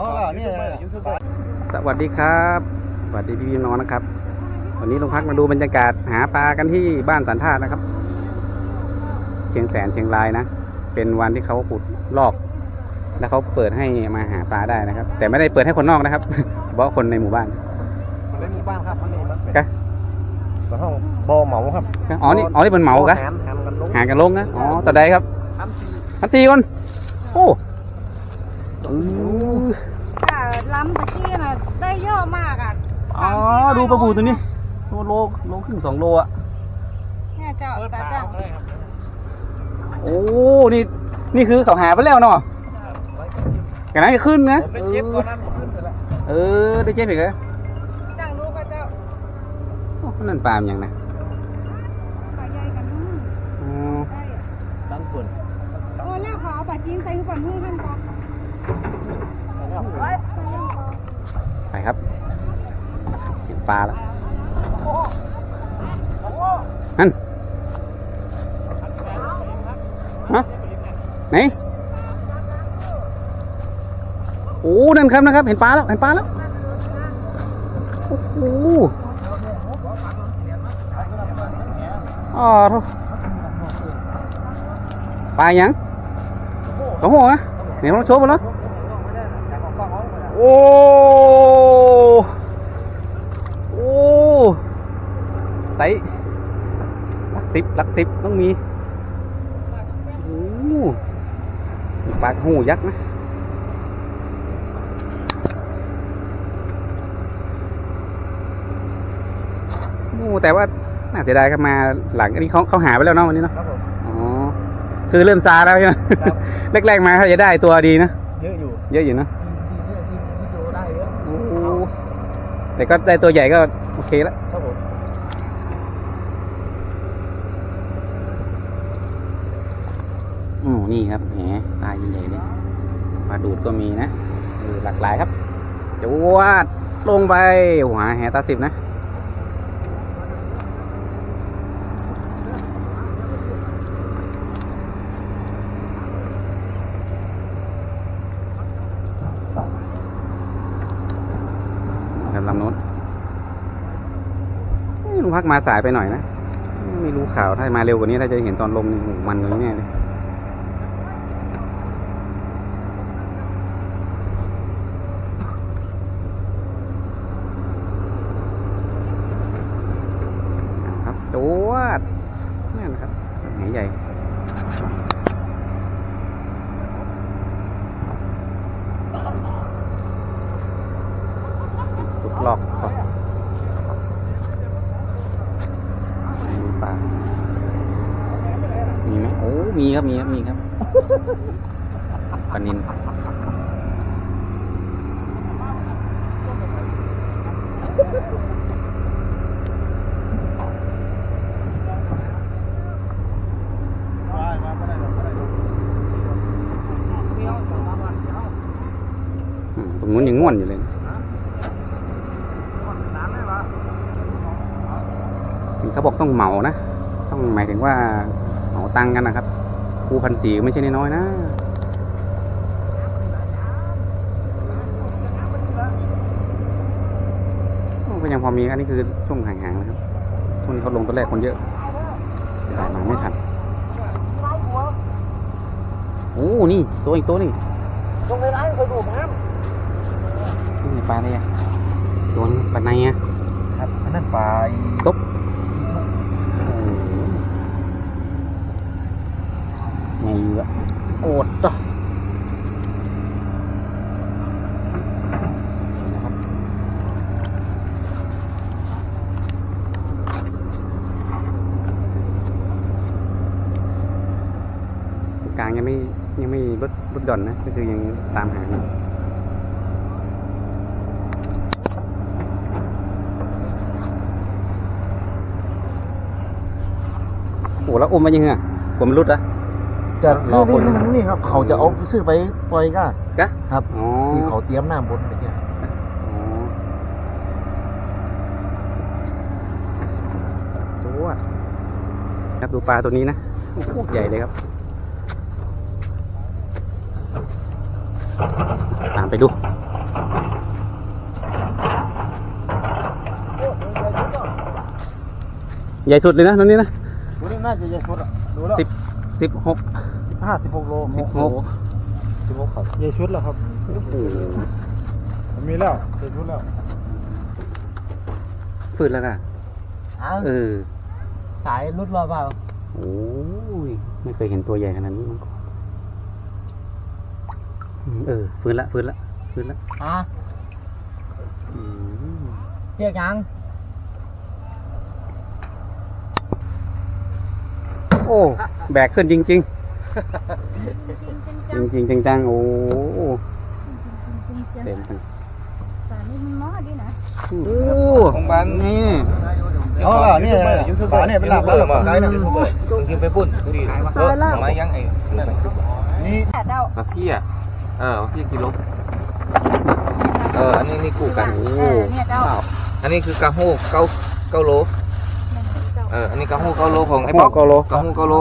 อ๋อเนี่ยยูทูบเบอร์สวัสดีครับ สวัสดีพี่พี่น้องนะครับ วันนี้ลงพักมาดูบรรยากาศหาปลากันที่บ้านสันธาตุนะครับ เชียงแสนเชียงรายนะ เป็นวันที่เขาขุดลอก แล้วเขาเปิดให้มาหาปลาได้นะครับ แต่ไม่ได้เปิดให้คนนอกนะครับเฉพาะคนในหมู่บ้านมันไม่มีบ้านครับมันนี่มันเป็นกะกระห้องบ่อเหมาครับ อ๋อนี่ อ๋อนี่เป็นเหมากะแหมแหมกันลงหากันลงนะ อ๋อต่อใดครับทำซีทันทีคน โอ้อือ ค่ะล้ำตะกี้น่ะได้เยอะมากอะอ๋อ ดูปลาบูตัวนี้ตัวโลโลครึ่งสองโลอะเนี่ยเจ้าเปิดตาปากเจ้าได้ครับโอ้ นี่ นี่คือเขาหาไปแล้วเนาะกันนั้นขึ้นนะผมไปเจ็บตอนนั้นขึ้นไปแล้วเออ ได้เจ็บอีกเหรอจังลูกก็เจ้าโอ้นั่นปลามันยังนะปลาใหญ่กันนู่นอ๋อได้อะตั้งฝุ่นโอ้แล้วเขาเอาปลาจีนใส่ก่อนหุ้นขั้นก่อน ไปครับเห็นปลาแล้วนั่นฮะไหนโอ้นั่นครับนะครับ เห็นปลาแล้วเห็นปลาแล้วโอ้โหอ๋อปลายังกระโหงอะไหนลองโชว์มาแล้ว อ้โอ้ใสหลักสิบหลักสิบต้องมีโอ้ปลากระหูยักษ์นะโอ้แต่ว่าน่าเสียดายครับมาหลังอันนี้เขาเขาหาไปแล้วเนาะวันนี้เนาะครับผมอ๋อคือเริ่มซาแล้วใช่ไหมครับแรกๆมาเขาจะได้ตัวดีนะเยอะอยู่ เยอะอยู่นะ ที่ดูได้เยอะ โอ้ แต่ก็ได้ตัวใหญ่ก็โอเคแล้วครับผมอ๋อนี่ครับแหมปลาใหญ่ๆเลยปลาดูดก็มีนะเออหลากหลายครับจวดลงไปหัวแหตาสิบนะ ครับลำโน้นเอ้ยลุง พักมาสายไปหน่อยนะ ไม่รู้ข่าวถ้ามาเร็วกว่านี้ถ้าจะเห็นตอนลงนี่มันกว่านี้แน่เลยครับจวดนี่นะครับแหใหญ่ตุกลอกอนดูปลา มีไห มโอ้มีครับมีครับมีครับปลานินได้มาไม่ได้หรอกไม่ได้หรอกอืมตรงนู้นยังง่วนอยู่เลยน้ำได้ปะเขาบอกต้องเหมานะ ต้องหมายถึงว่าเหมาตังค์กันนะครับ ครูพันสีไม่ใช่น้อยๆนะโอ้ก็ยังพอมีอันนี้คือช่วงห่างๆนะครับช่วงนี้เขาลงตัวแรกคนเยอะถ่ายมาไม่ทันโอ้นี่ตัวอีกตัวนี่ตรงในร้านเคยดูน้นี่ปลาอะไรอะตัวนี้ปลาในอะำครับอันนั้นปลาซุป ซุป โอ้โหไงเยอะโอดจ้ะสวยนะครับกลาง ยังไม่ยังไม่ลดลดหย่อนนะ ก็คือยังตามหาอยู่โอ้แล้วอมมายังไงอะกลัวมันรุดอะจะรอคนนี่นี่ครับ เขาจะเอาซื้อไปปล่อยก็กะครับอ๋อที่เขาเตรียมน้ำบนไปเนี่ยอ๋อตัวครับดูปลาตัวนี้นะโอ้โหใหญ่เลยครับ ตามไปดูใหญ่สุดเลยนะตรงนี้นะตรงนี้น่าจะใหญ่สุดอะดูแล้วสิบสิบหกห้าสิบหกโลสิบหกสิบหกครับใหญ่สุดแล้วครับมีแล้วใหญ่สุดแล้วฝืดแล้วนะเออสายรุดรอเปล่าโอ้ยไม่เคยเห็นตัวใหญ่ขนาดนี้มาก่อน เออฟื้นละฟื้นละฟื้นละอะอืมเจ๊ยังโอ้แบกขึ้นจริง ๆ จริงจริงจริงๆจังๆโอ้โหจริงจริงเต็มกันสารนี่มันมอดีนะโอ้ของบ้านนี่อ๋อนี่ยูทูบเบอร์เนี่ยเป็นหลักแล้วหลักไกด์นะต้องกินไปปุ่นดีเออทำไมยังไงนั่นนี่แต่เจ้ามะพี่อะ เออมะพี่กิโลเอออันนี้นี่กูกันเออเนี่ยเจ้าอันนี้คือกะโฮเก้าเก้าโลเจ้าเอออันนี้กะโฮเก้าโลของไอ้ไอ้ป๊ป๊ออกกโล กะโฮเก้าโล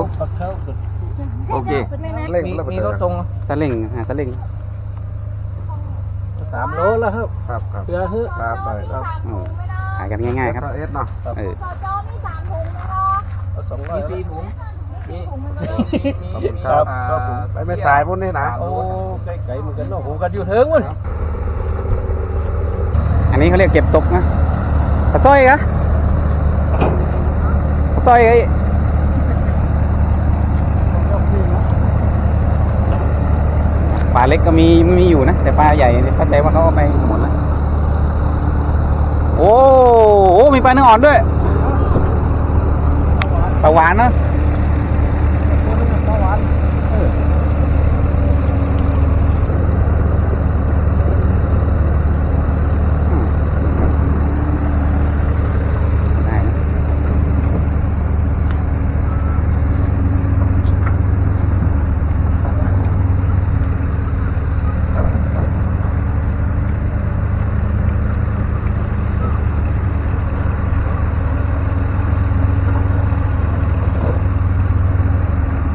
โอเคเร่งมีแล้วมีรถทรงสลิงหาสลิงสามโลแล้วครับครับครับเรือฮึครับไปครับเออขายกันง่ายๆครับ เอสเนาะเออ สองร้อมียปีถุงมี ขอบคุณครับครับผมไปไม่สายพวกนี้นะโอ้ไก่ไก่เหมือนกันเนาะโหกันอยู่เถิงมันอันนี้เขาเรียกเก็บตกนะปลาสร้อยกะปลาสร้อยไอ้ปลาเล็กก็มีมีอยู่นะ แต่ปลาใหญ่เนี่ยเข้าใจว่าเขาเอาไปหมดแล้วโอ้โหมีปลาเนื้ออ่อนด้วยปลาหวานนะเอออืมได้นะ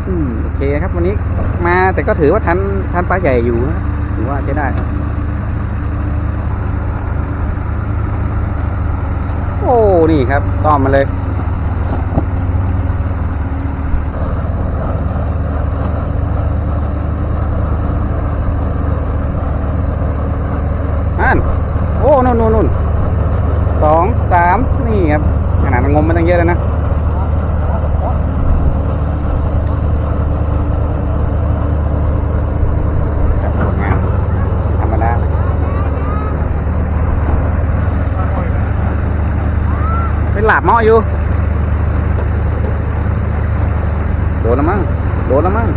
อืมโอเคครับวันนี้ มาแต่ก็ถือว่าทันทันปลาใหญ่อยู่นะถือว่าจะได้ครับโอ้ นี่ครับต้อมมาเลย อ่านโอ้ นู่นนู่นนู่นสอง สาม นี่ครับ ขนาดมันงมมาตั้งเยอะแล้วนะ ครับผลงานธรรมดา เป็นหลาบหม้ ออยู่ โดนแล้วมั้ง โดนแล้วมั้ง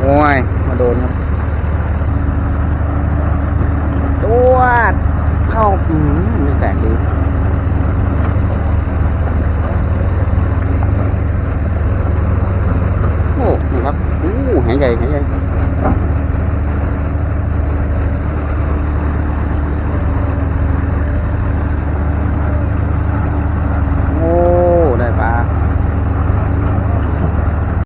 โอ้ย มาโดนครับตัวเข้าอืมม่แตกดีโอ้นี่ครับอู้หายใหญ่หายใหญ่